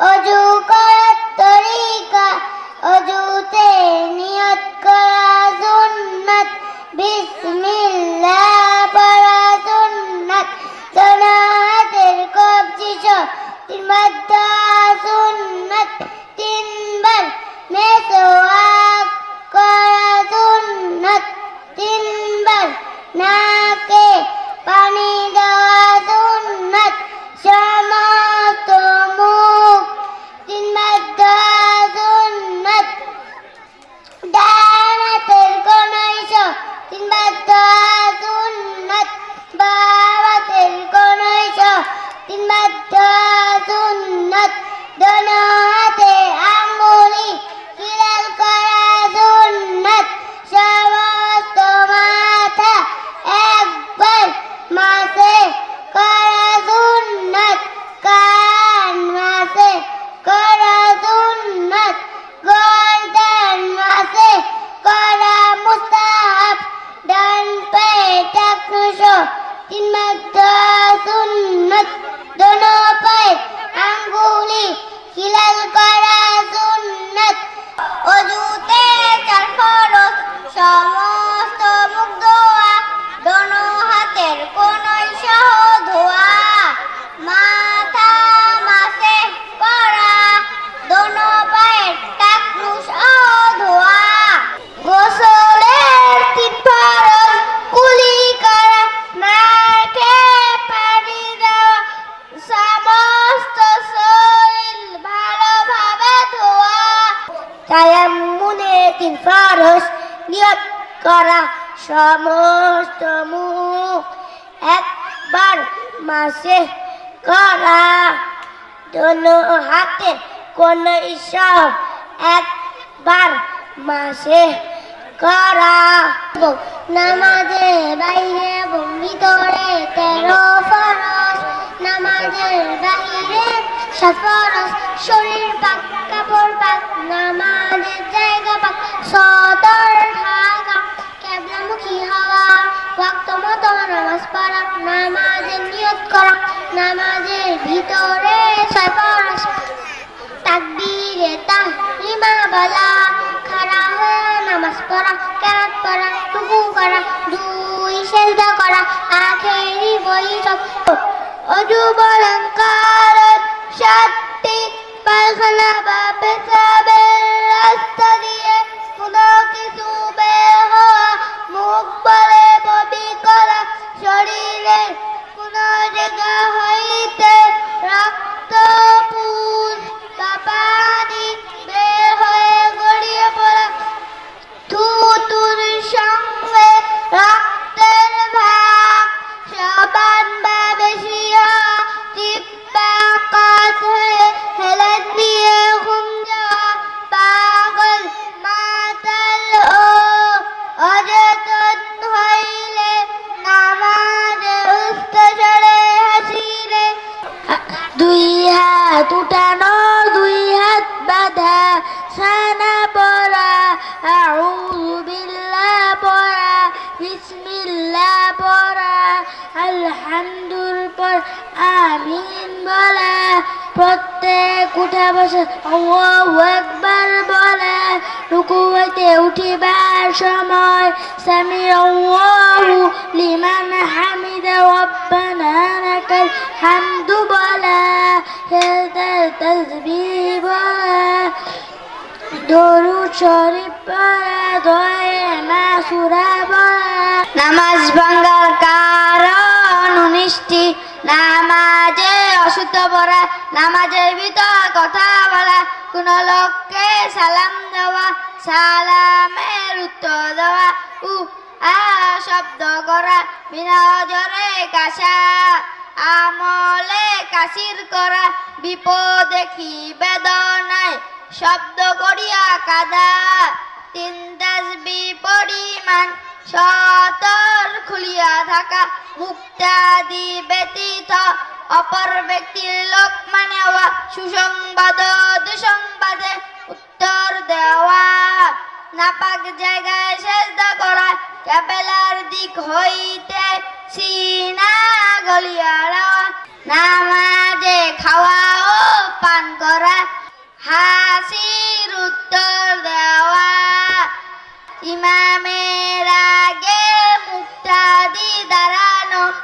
অজু আঙ্গুলি হিলাল তায়াম্মুনে তিন ফরজ নিয়ত করা সমস্ত মুখ। একবার মাসে করা, দোনো হাতে কোন সব একবার মাসে করা। এবং নামাজের বাইরে এবং ভিতরে তেরো ফরজ নামাজের বাইরে সাত ফরজ শরীর পাক, কাপড় পাক নামাজের নামাজের নিয়ত করা, নামাজের ভিতরে ছয় ফরজ তাকবীরে তাহরিমা বলা খাড়া হয়ে নামাজ পড়া, কেরাত পড়া টুকু করা, দুই সেজদা করা, আখেরি বৈঠক অজু বলঙ্কার সাতটি পায়খানা বা পেশাবের রাস্তা দিয়ে উঠা বসে আকবার বলা রুকু হইতে উঠিবার সময় সামি আল্লাহু লিমান হামিদা, রব্বানা লাকাল হামদু বলা বলা। শরীফ নামাজ ভাঙ্গার কারণ উনিশটি নামাজে অশুদ্ধ পড়া নামাজের ভিতর কথা বলা। কোন লোককে সালাম দেওয়া, সালামের উত্তর দেওয়া। উ আ, শব্দ করা, বিনা অজরে কাশা। আমলে কাশির করা, বিপদে কি বেদনায়? শব্দ করিয়া কাদা। তিন তাসবি পরিমাণ সতর খুলিয়া থাকা মুক্তাদি ব্যতীত অপর ব্যক্তির লোক মানে সুসংবাদ, দুসংবাদে উত্তর দেওয়া। নাপাক জায়গায় সেজদা করা, ক্যাপেলার দিক হইতে সিনা গলিয়া দেওয়া নামাজে খাওয়া ও পান করা ফাঁসির উত্তর দেওয়া। y más me di que darano.